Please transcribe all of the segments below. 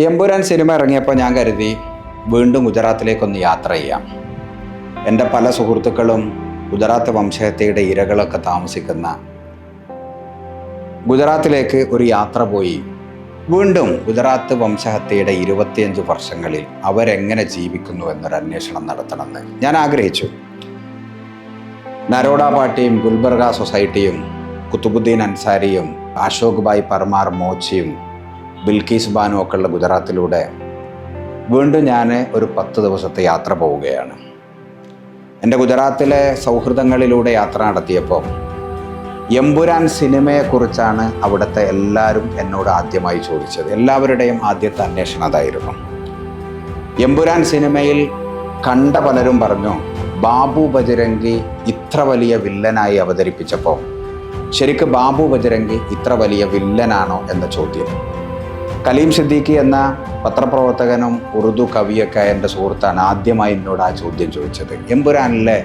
Empuraan cinema ഇറങ്ങിയപ്പോൾ ഞാൻ കരുതി വീണ്ടും ഗുജറാത്തിലേക്കൊന്ന് യാത്ര ചെയ്യാം. എന്റെ പല സുഹൃത്തുക്കളും ഗുജറാത്ത് വംശഹത്യയുടെ ഇരകളൊക്കെ താമസിക്കുന്ന ഗുജറാത്തിലേക്ക് ഒരു യാത്ര പോയി. വീണ്ടും ഗുജറാത്ത് വംശഹത്യയുടെ ഇരുപത്തിയഞ്ച് വർഷങ്ങളിൽ അവരെങ്ങനെ ജീവിക്കുന്നു എന്നൊരു അന്വേഷണം നടത്തണമെന്ന് ഞാൻ ആഗ്രഹിച്ചു. നരോഡ പാർട്ടിയും ഗുൽബർഗ സൊസൈറ്റിയും കുത്തുബുദ്ദീൻ അൻസാരിയും അശോക് ഭായ് പർമാർ മോച്ചിയും ബിൽക്കീസ് ബാനു ഒക്കെ ഉള്ള ഗുജറാത്തിലൂടെ വീണ്ടും ഞാൻ ഒരു പത്ത് ദിവസത്തെ യാത്ര പോവുകയാണ്. എന്റെ ഗുജറാത്തിലെ സൗഹൃദങ്ങളിലൂടെ യാത്ര നടത്തിയപ്പോൾ എമ്പുരാൻ സിനിമയെക്കുറിച്ചാണ് അവിടുത്തെ എല്ലാവരും എന്നോട് ആദ്യമായി ചോദിച്ചത്. എല്ലാവരുടെയും ആദ്യത്തെ അന്വേഷണം അതായിരുന്നു. എമ്പുരാൻ സിനിമയിൽ കണ്ട പലരും പറഞ്ഞു ബാബു ബജരംഗി ഇത്ര വലിയ വില്ലനായി അവതരിപ്പിച്ചപ്പോൾ ശരിക്കും ബാബു ബജരംഗി ഇത്ര വലിയ വില്ലനാണോ? എന്ന ചോദ്യം. കലീം സിദ്ദീഖി എന്ന പത്രപ്രവർത്തകനും ഉറുദു കവിയൊക്കെ എന്റെ സുഹൃത്താണ്. ആദ്യമായി എന്നോട് ആ ചോദ്യം ചോദിച്ചത് എമ്പുരാനിലെ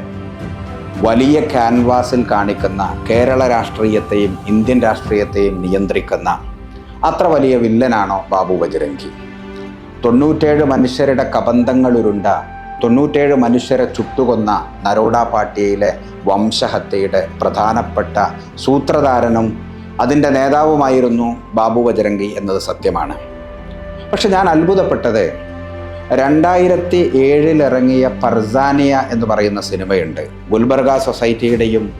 വലിയ ക്യാൻവാസിൽ കാണിക്കുന്ന കേരള രാഷ്ട്രീയത്തെയും ഇന്ത്യൻ രാഷ്ട്രീയത്തെയും നിയന്ത്രിക്കുന്ന അത്ര വലിയ വില്ലനാണോ ബാബു ബജരംഗി? തൊണ്ണൂറ്റേഴ് മനുഷ്യരുടെ കബന്ധങ്ങളുരുണ്ട തൊണ്ണൂറ്റേഴ് മനുഷ്യരെ ചുട്ടുകൊന്ന നരോഡ പാർട്ടിയിലെ വംശഹത്യയുടെ പ്രധാനപ്പെട്ട സൂത്രധാരനും അതിന്റെ നേതാവുമായിരുന്നു ബാബു ബജരംഗി എന്നത് സത്യമാണ്. പക്ഷെ ഞാൻ അത്ഭുതപ്പെട്ടത് രണ്ടായിരത്തി ഏഴിലിറങ്ങിയ പർസാനിയ എന്ന് പറയുന്ന സിനിമയുണ്ട്. ഗുൽബർഗ സൊസൈറ്റിയുടെയും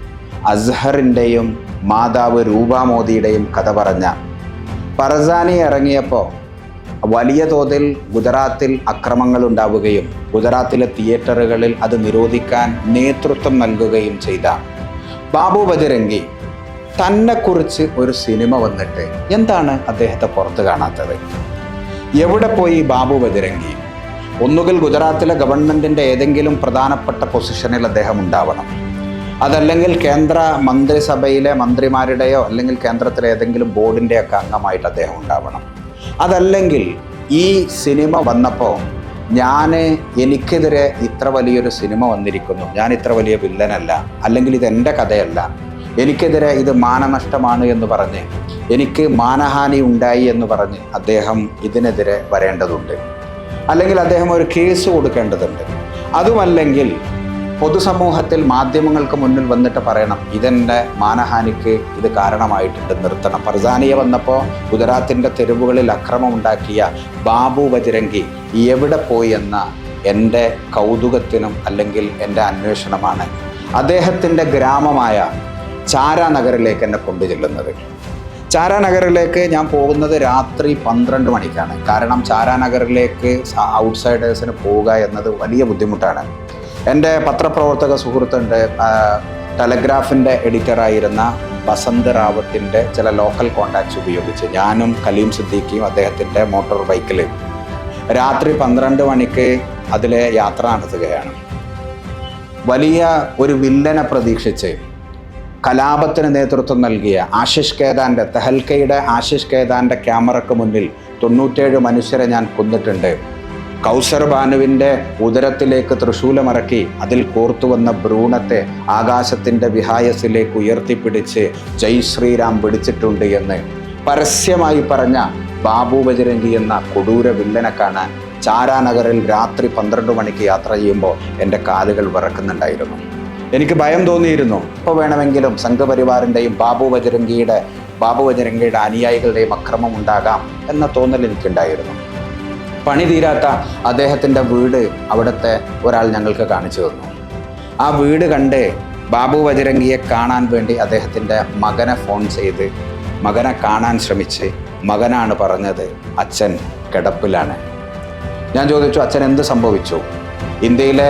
അസ്ഹറിന്റെയും മാതാവ് രൂപ മോദിയുടെയും കഥ പറഞ്ഞ പർസാനിയ ഇറങ്ങിയപ്പോൾ വലിയ തോതിൽ ഗുജറാത്തിൽ അക്രമങ്ങൾ ഉണ്ടാവുകയും ഗുജറാത്തിലെ തിയേറ്ററുകളിൽ അത് നിരോധിക്കാൻ നേതൃത്വം നൽകുകയും ചെയ്ത ബാബു ബജരംഗി തന്നെക്കുറിച്ച് ഒരു സിനിമ വന്നിട്ട് എന്താണ് അദ്ദേഹത്തെ പുറത്ത് കാണാത്തത്? എവിടെ പോയി ബാബു ബജരംഗി? ഒന്നുകിൽ ഗുജറാത്തിലെ ഗവൺമെന്റിന്റെ ഏതെങ്കിലും പ്രധാനപ്പെട്ട പൊസിഷനിൽ അദ്ദേഹം ഉണ്ടാവണം. അതല്ലെങ്കിൽ കേന്ദ്ര മന്ത്രിസഭയിലെ മന്ത്രിമാരുടെയോ അല്ലെങ്കിൽ കേന്ദ്രത്തിലെ ഏതെങ്കിലും ബോർഡിന്റെ ബോർഡിന്റെയൊക്കെ അംഗമായിട്ട് അദ്ദേഹം ഉണ്ടാവണം. അതല്ലെങ്കിൽ ഈ സിനിമ വന്നപ്പോൾ ഞാൻ എനിക്കെതിരെ ഇത്ര വലിയൊരു സിനിമ വന്നിരിക്കുന്നു. ഞാൻ ഇത്ര വലിയ വില്ലനല്ല. അല്ലെങ്കിൽ ഇത് എന്റെ കഥയല്ല. എനിക്കെതിരെ ഇത് മാനനഷ്ടമാണ് എന്ന് പറഞ്ഞ് എനിക്ക് മാനഹാനി ഉണ്ടായി എന്ന് പറഞ്ഞ് അദ്ദേഹം ഇതിനെതിരെ വരേണ്ടതുണ്ട്. അല്ലെങ്കിൽ അദ്ദേഹം ഒരു കേസ് കൊടുക്കേണ്ടതുണ്ട്. അതുമല്ലെങ്കിൽ പൊതുസമൂഹത്തിൽ മാധ്യമങ്ങൾക്ക് മുന്നിൽ വന്നിട്ട് പറയണം ഇതെന്റെ മാനഹാനിക്ക് ഇത് കാരണമായിട്ടുണ്ട് നിർത്തണം. പർസാനിയ വന്നപ്പോൾ ഗുജറാത്തിന്റെ തെരുവുകളിൽ അക്രമമുണ്ടാക്കിയ ബാബു ബജരംഗി എവിടെ പോയി എന്ന എന്റെ കൗതുകത്തിനും അല്ലെങ്കിൽ എന്റെ അന്വേഷണമാണ്. അദ്ദേഹത്തിന്റെ ഗ്രാമമായ ചാരാനഗറിലേക്ക് എന്നെ കൊണ്ടു ചെല്ലുന്നത് ചാരാനഗറിലേക്ക് ഞാൻ പോകുന്നത് രാത്രി പന്ത്രണ്ട് മണിക്കാണ്. കാരണം ചാരാനഗറിലേക്ക് ഔട്ട്സൈഡേഴ്സിന് പോവുക എന്നത് വലിയ ബുദ്ധിമുട്ടാണ്. എന്റെ പത്രപ്രവർത്തക സുഹൃത്തുണ്ട് ടെലഗ്രാഫിന്റെ എഡിറ്ററായിരുന്ന ബസന്ത് റാവത്തിന്റെ ചില ലോക്കൽ കോണ്ടാക്ട്സ് ഉപയോഗിച്ച് ഞാനും കലീം സിദ്ദീഖിയും അദ്ദേഹത്തിന്റെ മോട്ടോർ ബൈക്കിൽ. രാത്രി പന്ത്രണ്ട് മണിക്ക് അതിലെ യാത്ര നടത്തുകയാണ്. വലിയ ഒരു വില്ലനെ പ്രതീക്ഷിച്ച് കലാപത്തിന് നേതൃത്വം നൽകിയ ആശിഷ് കേദാന്റെ തെഹൽക്കയുടെ ആശിഷ് കേദാന്റെ ക്യാമറയ്ക്ക് മുന്നിൽ തൊണ്ണൂറ്റേഴ് മനുഷ്യരെ ഞാൻ കൊന്നിട്ടുണ്ട്. കൗസർ ബാനുവിന്റെ ഉദരത്തിലേക്ക് തൃശൂലമറക്കി അതിൽ കോർത്തുവന്ന ഭ്രൂണത്തെ ആകാശത്തിന്റെ വിഹായസിലേക്ക് ഉയർത്തിപ്പിടിച്ച് ജയ് ശ്രീരാം പിടിച്ചിട്ടുണ്ട് എന്ന് പരസ്യമായി പറഞ്ഞ ബാബു ബജരംഗി എന്ന കൊടൂര വില്ലനെ കാണാൻ ചാരാനഗറിൽ രാത്രി പന്ത്രണ്ട് മണിക്ക് യാത്ര ചെയ്യുമ്പോൾ എന്റെ കാലുകൾ വിറക്കുന്നുണ്ടായിരുന്നു. എനിക്ക് ഭയം തോന്നിയിരുന്നു. ഇപ്പോൾ വേണമെങ്കിലും സംഘപരിവാറിന്റെയും ബാബു ബജരംഗിയുടെ ബാബു ബജരംഗിയുടെ അനുയായികളുടെയും അക്രമം ഉണ്ടാകാം എന്ന തോന്നൽ എനിക്കുണ്ടായിരുന്നു. പണി തീരാത്ത അദ്ദേഹത്തിന്റെ വീട് അവിടുത്തെ ഒരാൾ ഞങ്ങൾക്ക് കാണിച്ചു തന്നു. ആ വീട് കണ്ട് ബാബു ബജരംഗിയെ കാണാൻ വേണ്ടി അദ്ദേഹത്തിന്റെ മകനെ ഫോൺ ചെയ്ത് മകനെ കാണാൻ ശ്രമിച്ച് മകനാണ് പറഞ്ഞത് അച്ഛൻ കിടപ്പിലാണ്. ഞാൻ ചോദിച്ചു അച്ഛൻ എന്ത് സംഭവിച്ചു? ഇന്ത്യയിലെ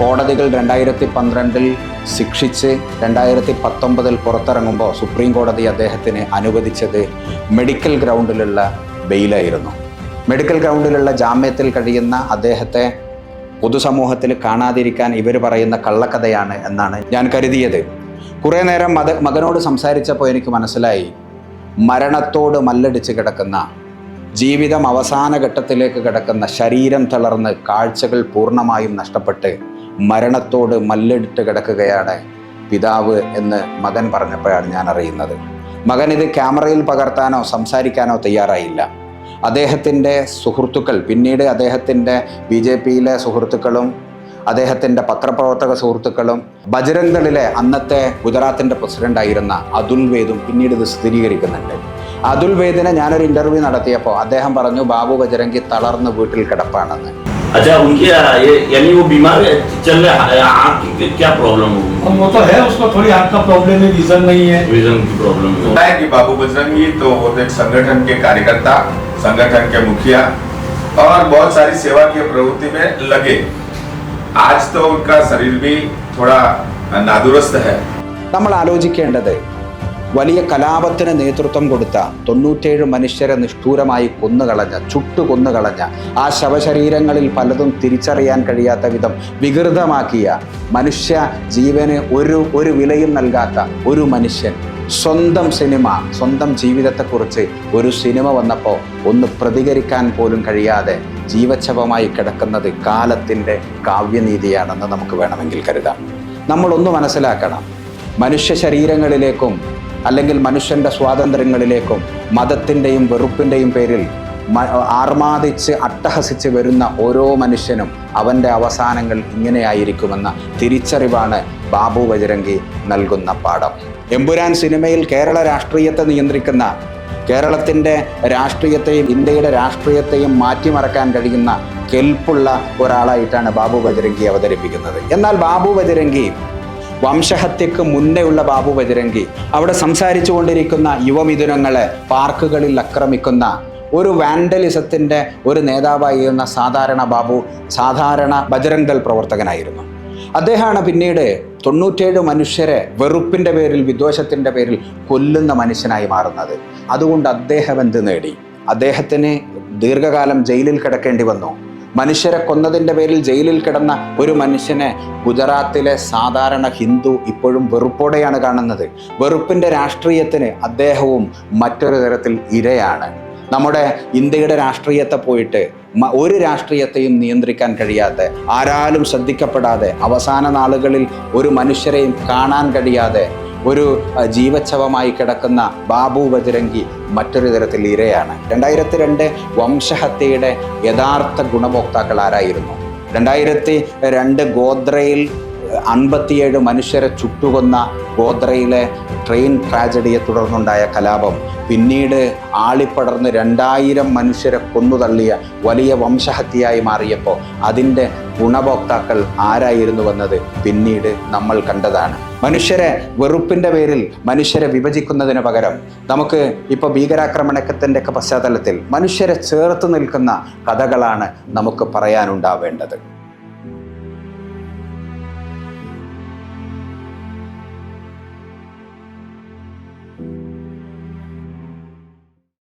കോടതികൾ രണ്ടായിരത്തി പന്ത്രണ്ടിൽ ശിക്ഷിച്ച് രണ്ടായിരത്തി പത്തൊമ്പതിൽ പുറത്തിറങ്ങുമ്പോൾ സുപ്രീം കോടതി അദ്ദേഹത്തിന് അനുവദിച്ചത് മെഡിക്കൽ ഗ്രൗണ്ടിലുള്ള ബെയിലായിരുന്നു. മെഡിക്കൽ ഗ്രൗണ്ടിലുള്ള ജാമ്യത്തിൽ കഴിയുന്ന അദ്ദേഹത്തെ പൊതുസമൂഹത്തിൽ കാണാതിരിക്കാൻ ഇവർ പറയുന്ന കള്ളക്കഥയാണ് എന്നാണ് ഞാൻ കരുതിയത്. കുറേ നേരം മകനോട് സംസാരിച്ചപ്പോൾ എനിക്ക് മനസ്സിലായി. മരണത്തോട് മല്ലടിച്ച് കിടക്കുന്ന ജീവിതം അവസാന ഘട്ടത്തിലേക്ക് കിടക്കുന്ന ശരീരം തളർന്ന് കാഴ്ചകൾ പൂർണമായും നഷ്ടപ്പെട്ട് മരണത്തോട് മല്ലിട്ട് കിടക്കുകയാണ് പിതാവ് എന്ന് മകൻ പറഞ്ഞപ്പോഴാണ് ഞാൻ അറിയുന്നത്. മകൻ ഇത് ക്യാമറയിൽ പകർത്താനോ സംസാരിക്കാനോ തയ്യാറായില്ല. അദ്ദേഹത്തിന്റെ സുഹൃത്തുക്കൾ പിന്നീട് അദ്ദേഹത്തിന്റെ ബി ജെ പിയിലെ സുഹൃത്തുക്കളും അദ്ദേഹത്തിന്റെ പത്രപ്രവർത്തക സുഹൃത്തുക്കളും ബജരംഗളിലെ അന്നത്തെ ഗുജറാത്തിന്റെ പ്രസിഡന്റായിരുന്ന അതുൽ വേദും പിന്നീട് ഇത് സ്ഥിരീകരിക്കുന്നുണ്ട്. അതുൽ വേദിനെ ഞാനൊരു ഇൻ്റർവ്യൂ നടത്തിയപ്പോൾ അദ്ദേഹം പറഞ്ഞു ബാബു ബജരംഗി തളർന്ന് വീട്ടിൽ കിടപ്പാണെന്ന് अच्छा उनके ये यानी वो बीमार है, चल रहे हैं, आँख की क्या प्रॉब्लम होगी हम वो तो है उसको थोड़ी हाथ का प्रॉब्लम है विजन नहीं है विजन की प्रॉब्लम है होता है कि बाबू बजरंगी तो वो तो एक संगठन के कार्यकर्ता संगठन के मुखिया और बहुत सारी सेवा की प्रवृत्ति में लगे आज तो उनका शरीर भी थोड़ा नादुरुस्त है നമ്മൾ ആലോചിക്കേണ്ടത് വലിയ കലാപത്തിന് നേതൃത്വം കൊടുത്ത തൊണ്ണൂറ്റേഴ് മനുഷ്യരെ നിഷ്ഠൂരമായി കൊന്നുകളഞ്ഞ ചുട്ടുകൊന്നുകളഞ്ഞ ആ ശവശരീരങ്ങളിൽ പലതും തിരിച്ചറിയാൻ കഴിയാത്ത വിധം വികൃതമാക്കിയ മനുഷ്യ ജീവന് ഒരു ഒരു വിലയും നൽകാത്ത ഒരു മനുഷ്യൻ. സ്വന്തം സിനിമ സ്വന്തം ജീവിതത്തെക്കുറിച്ച് ഒരു സിനിമ വന്നപ്പോൾ ഒന്ന് പ്രതികരിക്കാൻ പോലും കഴിയാതെ ജീവച്ഛവമായി കിടക്കുന്നത് കാലത്തിന്റെ കാവ്യനീതിയാണെന്ന് നമുക്ക് വേണമെങ്കിൽ കരുതാം. നമ്മളൊന്ന് മനസ്സിലാക്കണം. മനുഷ്യ ശരീരങ്ങളിലേക്കും അല്ലെങ്കിൽ മനുഷ്യന്റെ സ്വാതന്ത്ര്യങ്ങളിലേക്കും മതത്തിന്റെയും വെറുപ്പിന്റെയും പേരിൽ ആർമാദിച്ച് അട്ടഹസിച്ച് വരുന്ന ഓരോ മനുഷ്യനും അവന്റെ അവസാനങ്ങൾ ഇങ്ങനെയായിരിക്കുമെന്ന തിരിച്ചറിവാണ് ബാബു ബജരംഗി നൽകുന്ന പാഠം. എമ്പുരാൻ സിനിമയിൽ കേരള രാഷ്ട്രീയത്തെ നിയന്ത്രിക്കുന്ന കേരളത്തിന്റെ രാഷ്ട്രീയത്തെയും ഇന്ത്യയുടെ രാഷ്ട്രീയത്തെയും മാറ്റിമറക്കാൻ കഴിയുന്ന കെൽപ്പുള്ള ഒരാളായിട്ടാണ് ബാബു ബജരംഗി അവതരിപ്പിക്കുന്നത്. എന്നാൽ ബാബു ബജരംഗി വംശഹത്യക്ക് മുന്നേയുള്ള ബാബു ബജരംഗി അവിടെ സംസാരിച്ചു കൊണ്ടിരിക്കുന്ന യുവമിഥുനങ്ങളെ പാർക്കുകളിൽ ആക്രമിക്കുന്ന ഒരു വാൻഡലിസത്തിന്റെ ഒരു നേതാവായിരുന്ന സാധാരണ ബാബു സാധാരണ ബജരംഗ് ദൾ പ്രവർത്തകനായിരുന്നു. അദ്ദേഹമാണ് പിന്നീട് തൊണ്ണൂറ്റേഴ് മനുഷ്യരെ വെറുപ്പിന്റെ പേരിൽ വിദ്വേഷത്തിന്റെ പേരിൽ കൊല്ലുന്ന മനുഷ്യനായി മാറുന്നത്. അതുകൊണ്ട് അദ്ദേഹം എന്ത് നേടി? അദ്ദേഹത്തിന് ദീർഘകാലം ജയിലിൽ കിടക്കേണ്ടി വന്നു. മനുഷ്യരെ കൊന്നതിന്റെ പേരിൽ ജയിലിൽ കിടന്ന ഒരു മനുഷ്യനെ ഗുജറാത്തിലെ സാധാരണ ഹിന്ദു ഇപ്പോഴും വെറുപ്പോടെയാണ് കാണുന്നത്. വെറുപ്പിന്റെ രാഷ്ട്രീയത്തിന് അദ്ദേഹവും മറ്റൊരു തരത്തിൽ ഇരയാണ്. നമ്മുടെ ഇന്ത്യയുടെ രാഷ്ട്രീയത്തെ പോയിട്ട് ഒരു രാഷ്ട്രീയത്തെയും നിയന്ത്രിക്കാൻ കഴിയാതെ ആരാലും ശ്രദ്ധിക്കപ്പെടാതെ അവസാന നാളുകളിൽ ഒരു മനുഷ്യരെയും കാണാൻ കഴിയാതെ ഒരു ജീവച്ഛവമായി കിടക്കുന്ന ബാബു ബജരംഗി മറ്റൊരു തരത്തിൽ ഇരയാണ്. രണ്ടായിരത്തി രണ്ട് വംശഹത്യയുടെ യഥാർത്ഥ ഗുണഭോക്താക്കൾ ആരായിരുന്നു? രണ്ടായിരത്തി രണ്ട് ഗോദ്രയിൽ അൻപത്തിയേഴ് മനുഷ്യരെ ചുട്ടുകൊന്ന ഗോദ്രയിലെ ട്രെയിൻ ട്രാജഡിയെ തുടർന്നുണ്ടായ കലാപം പിന്നീട് ആളിപ്പടർന്ന് രണ്ടായിരം മനുഷ്യരെ കൊന്നുതള്ളിയ വലിയ വംശഹത്യയായി മാറിയപ്പോൾ അതിന്റെ ഗുണഭോക്താക്കൾ ആരായിരുന്നുവെന്നത് പിന്നീട് നമ്മൾ കണ്ടതാണ്. മനുഷ്യരെ വെറുപ്പിന്റെ പേരിൽ മനുഷ്യരെ വിഭജിക്കുന്നതിന് പകരം നമുക്ക് ഇപ്പോൾ ഭീകരാക്രമണത്തിന്റെ ഒക്കെ പശ്ചാത്തലത്തിൽ മനുഷ്യരെ ചേർത്ത് നിൽക്കുന്ന കഥകളാണ് നമുക്ക് പറയാനുണ്ടാവേണ്ടത്.